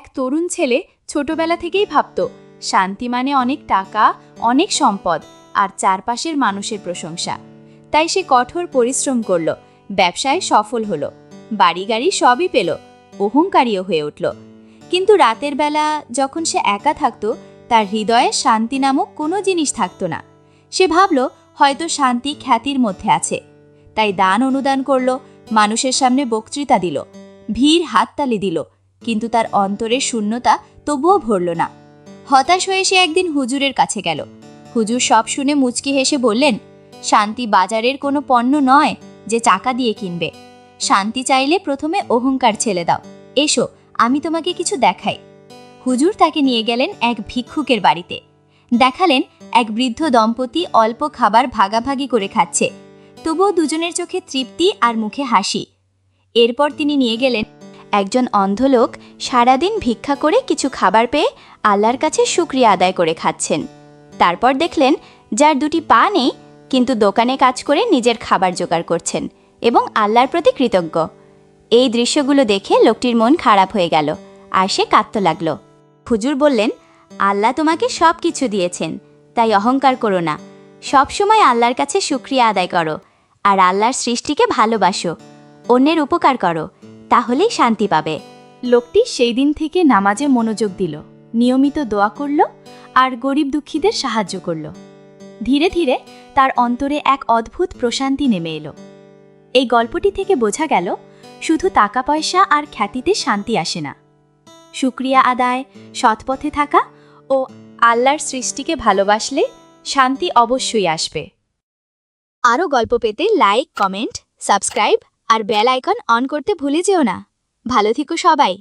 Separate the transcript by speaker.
Speaker 1: এক তরুণ ছেলে ছোটবেলা থেকেই ভাবত, শান্তি মানে অনেক টাকা, অনেক সম্পদ আর চারপাশের মানুষের প্রশংসা। তাই সে কঠোর পরিশ্রম করল, ব্যবসায় সফল হলো বাড়ি গাড়ি সবই পেল, অহংকারীও হয়ে উঠল। কিন্তু রাতের বেলা যখন সে একা থাকতো, তার হৃদয়ে শান্তি নামক কোনো জিনিস থাকতো না। সে ভাবল, হয়তো শান্তি খ্যাতির মধ্যে আছে। তাই দান অনুদান করল, মানুষের সামনে বক্তৃতা দিল, ভিড় হাততালি দিল কিন্তু তার অন্তরের শূন্যতা তবুও ভরল না। হতাশ হয়ে সে একদিন হুজুরের কাছে গেল। হুজুর সব শুনে মুচকি হেসে বললেন, শান্তি বাজারের কোনো পণ্য নয় যে চাকা দিয়ে কিনবে। শান্তি চাইলে প্রথমে অহংকার ছেড়ে দাও। এসো, আমি তোমাকে কিছু দেখাই। হুজুর তাকে নিয়ে গেলেন এক ভিক্ষুকের বাড়িতে। দেখালেন এক বৃদ্ধ দম্পতি অল্প খাবার ভাগাভাগি করে খাচ্ছে। তবুও দুজনের চোখে তৃপ্তি আর মুখে হাসি। এরপর তিনি নিয়ে গেলেন একজন অন্ধলোক সারাদিন ভিক্ষা করে কিছু খাবার পেয়ে আল্লাহর কাছে শুক্রিয়া আদায় করে খাচ্ছেন। তারপর দেখলেন, যার দুটি পা নেই, কিন্তু দোকানে কাজ করে নিজের খাবার জোগাড় করছেন এবং আল্লাহর প্রতি কৃতজ্ঞ। এই দৃশ্যগুলো দেখে লোকটির মন খারাপ হয়ে গেল, আর সে কাঁদতে লাগল। হুজুর বললেন, আল্লাহ তোমাকে সব কিছু দিয়েছেন, তাই অহংকার করো না। সব সময় আল্লাহর কাছে শুক্রিয়া আদায় করো, আর আল্লাহর সৃষ্টিকে ভালোবাসো, অন্যের উপকার করো। তাহলেই শান্তি পাবে। লোকটি সেই দিন থেকে নামাজে মনোযোগ দিল, নিয়মিত দোয়া করল আর গরিব দুঃখীদের সাহায্য করল। ধীরে ধীরে তার অন্তরে এক অদ্ভুত প্রশান্তি নেমে এলো। এই গল্পটি থেকে বোঝা গেল, শুধু টাকা পয়সা আর খ্যাতিতে শান্তি আসে না। শুক্রিয়া আদায়, সৎপথে থাকা ও আল্লাহর সৃষ্টিকে ভালোবাসলে শান্তি অবশ্যই আসবে। আরও গল্প পেতে লাইক, কমেন্ট, সাবস্ক্রাইব আর বেল আইকন অন করতে ভুলে যেও না। ভালো থেকো সবাই।